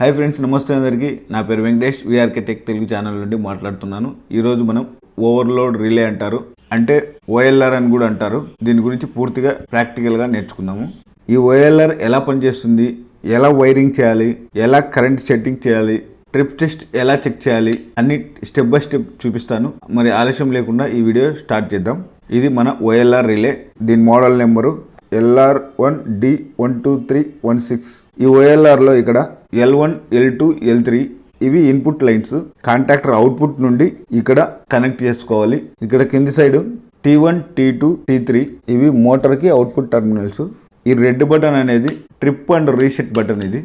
Hi friends నమస్తే అందరికీ. నా పేరు Venkatesh. VRK tech Telugu channel నుండి మాట్లాడుతున్నాను. ఈరోజు మనం ఓవర్లోడ్ రిలే అంటారు. అంటే ఓఎల్ఆర్ అని కూడా అంటారు. దీని గురించి పూర్తిగా ప్రాక్టికల్గా నేర్చుకుందాము. ఈ ఓఎల్ఆర్ ఎలా పనిచేస్తుంది? ఎలా వైరింగ్ చేయాలి? ఎలా కరెంట్ సెట్టింగ్ చేయాలి? ట్రిప్ టెస్ట్ ఎలా చెక్ చేయాలి? అన్ని స్టెప్ బై స్టెప్ చూపిస్తాను. మరి ఆలస్యం లేకుండా ఈ వీడియో స్టార్ట్ చేద్దాం. ఇది మన ఓఎల్ఆర్ రిలే దీని model number LR one D one two three one six ఈ ఓఎల్ఆర్లో ఇక్కడ L one L two L three ఇవి ఇన్పుట్ లైన్స్ కాంటాక్టర్ అవుట్పుట్ నుండి ఇక్కడ కనెక్ట్ చేసుకోవాలి. ఇక్కడ కింది side T one T two T three ఇవి మోటార్కి అవుట్పుట్ టర్మినల్స్ ఈ రెడ్ బటన్ అనేది ట్రిప్ అండ్ రీసెట్ బటన్ ఇది.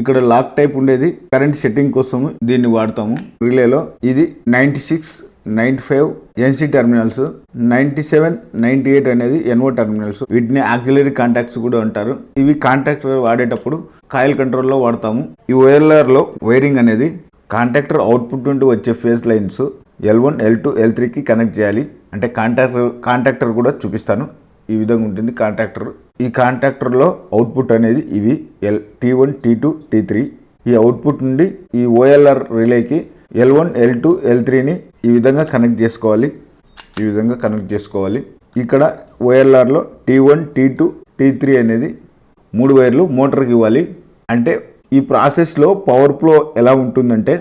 ఇక్కడ లాక్ టైప్ ఉండేది. కరెంట్ సెట్టింగ్ కోసం దీన్ని వాడతాము. రిలేలో ఇది ninety six ninety five NC terminals ninety seven ninety eight అనేది ఎన్ఓ టర్మినల్స్ వీటిని ఆక్యులరీ కాంటాక్ట్స్ కూడా అంటారు. ఇవి కాంటాక్టర్ వాడేటప్పుడు కాయిల్ కంట్రోల్లో వాడతాము. ఈ ఓఎల్ఆర్లో వైరింగ్ అనేది కాంటాక్టర్ అవుట్పుట్ నుండి వచ్చే phase lines L one L two L త్రీకి కనెక్ట్ చేయాలి. అంటే కాంటాక్టర్ కాంటాక్టర్ కూడా చూపిస్తాను. ఈ విధంగా ఉంటుంది కాంటాక్టర్ ఈ కాంటాక్టర్లో అవుట్పుట్ అనేది ఇవి L T one T two T three ఈ అవుట్పుట్ నుండి ఈ OLR రిలేకి L one L two L త్రీని ఈ విధంగా కనెక్ట్ చేసుకోవాలి. ఈ విధంగా కనెక్ట్ చేసుకోవాలి. ఇక్కడ ఓఎల్ఆర్లో T one T two T three అనేది మూడు వైర్లు మోటార్కి ఇవ్వాలి. అంటే ఈ ప్రాసెస్లో పవర్ ఫ్లో ఎలా ఉంటుందంటే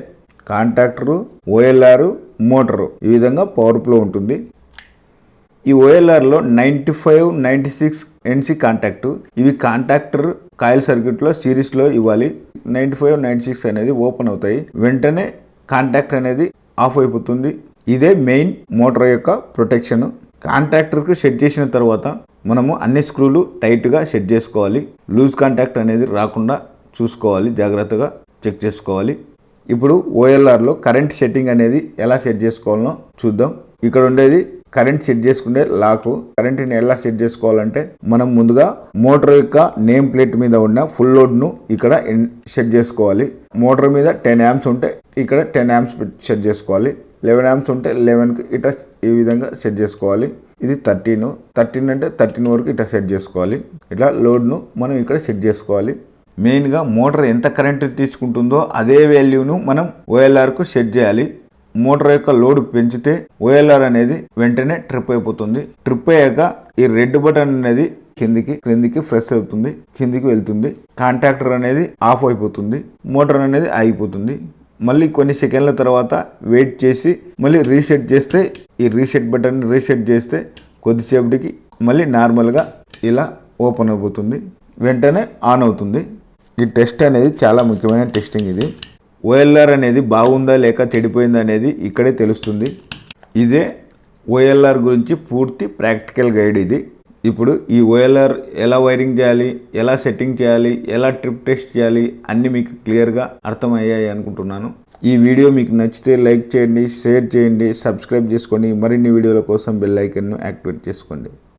కాంటాక్టరు ఓఎల్ఆర్ మోటరు ఈ విధంగా పవర్ ఫ్లో ఉంటుంది. ఈ ఓఎల్ఆర్లో ninety five ninety six NC contact ఇవి కాంటాక్టర్ కాయిల్ సర్క్యూట్లో సిరీస్లో ఇవ్వాలి. నైంటీ ఫైవ్ నైంటీ సిక్స్ అనేది ఓపెన్ అవుతాయి. వెంటనే కాంటాక్ట్ అనేది ఆఫ్ అయిపోతుంది. ఇదే మెయిన్ మోటార్ యొక్క ప్రొటెక్షన్. కాంట్రాక్టర్కు సెట్ చేసిన తర్వాత మనము అన్ని స్క్రూలు టైట్గా సెట్ చేసుకోవాలి. లూజ్ కాంటాక్ట్ అనేది రాకుండా చూసుకోవాలి. జాగ్రత్తగా చెక్ చేసుకోవాలి. ఇప్పుడు ఓఎల్ఆర్లో కరెంట్ సెట్టింగ్ అనేది ఎలా సెట్ చేసుకోవాలనో చూద్దాం. ఇక్కడ ఉండేది కరెంట్ సెట్ చేసుకునే లాకు. కరెంట్ని ఎలా సెట్ చేసుకోవాలంటే మనం ముందుగా మోటార్ యొక్క నేమ్ ప్లేట్ మీద ఉన్న ఫుల్ లోడ్ను ఇక్కడ సెట్ చేసుకోవాలి. మోటార్ మీద టెన్ యామ్స్ ఉంటే ఇక్కడ టెన్ యామ్స్ సెట్ చేసుకోవాలి. లెవెన్ యామ్స్ ఉంటే లెవెన్కి ఇట్లా ఈ విధంగా సెట్ చేసుకోవాలి. ఇది థర్టీన్ థర్టీన్ అంటే థర్టీన్ వరకు ఇట్లా సెట్ చేసుకోవాలి. ఇట్లా లోడ్ను మనం ఇక్కడ సెట్ చేసుకోవాలి. మెయిన్గా మోటార్ ఎంత కరెంట్ తీసుకుంటుందో అదే వాల్యూను మనం ఓఎల్ఆర్కు సెట్ చేయాలి. మోటార్ యొక్క లోడ్ పెంచితే ఓఎల్ఆర్ అనేది వెంటనే ట్రిప్ అయిపోతుంది. ట్రిప్ అయ్యాక ఈ రెడ్ బటన్ అనేది కిందికి క్రిందికి ఫ్రెష్ అవుతుంది కిందికి వెళ్తుంది. కాంటాక్టర్ అనేది ఆఫ్ అయిపోతుంది. మోటార్ అనేది ఆగిపోతుంది. మళ్ళీ కొన్ని సెకండ్ల తర్వాత వెయిట్ చేసి మళ్ళీ రీసెట్ చేస్తే ఈ రీసెట్ బటన్ రీసెట్ చేస్తే కొద్దిసేపటికి మళ్ళీ నార్మల్గా ఇలా ఓపెన్ అయిపోతుంది. వెంటనే ఆన్ అవుతుంది. ఈ టెస్ట్ అనేది చాలా ముఖ్యమైన టెస్టింగ్ ఇది. ఓఎల్ఆర్ అనేది బాగుందా లేక చెడిపోయిందా అనేది ఇక్కడే తెలుస్తుంది. ఇదే ఓఎల్ఆర్ గురించి పూర్తి ప్రాక్టికల్ గైడ్ ఇది. ఇప్పుడు ఈ ఓఎల్ఆర్ ఎలా వైరింగ్ చేయాలి ఎలా సెట్టింగ్ చేయాలి ఎలా ట్రిప్ టెస్ట్ చేయాలి అన్నీ మీకు క్లియర్గా అర్థమయ్యాయి అనుకుంటున్నాను. ఈ వీడియో మీకు నచ్చితే లైక్ చేయండి షేర్ చేయండి సబ్స్క్రైబ్ చేసుకోండి. మరిన్ని వీడియోల కోసం బెల్ ఐకన్ను యాక్టివేట్ చేసుకోండి.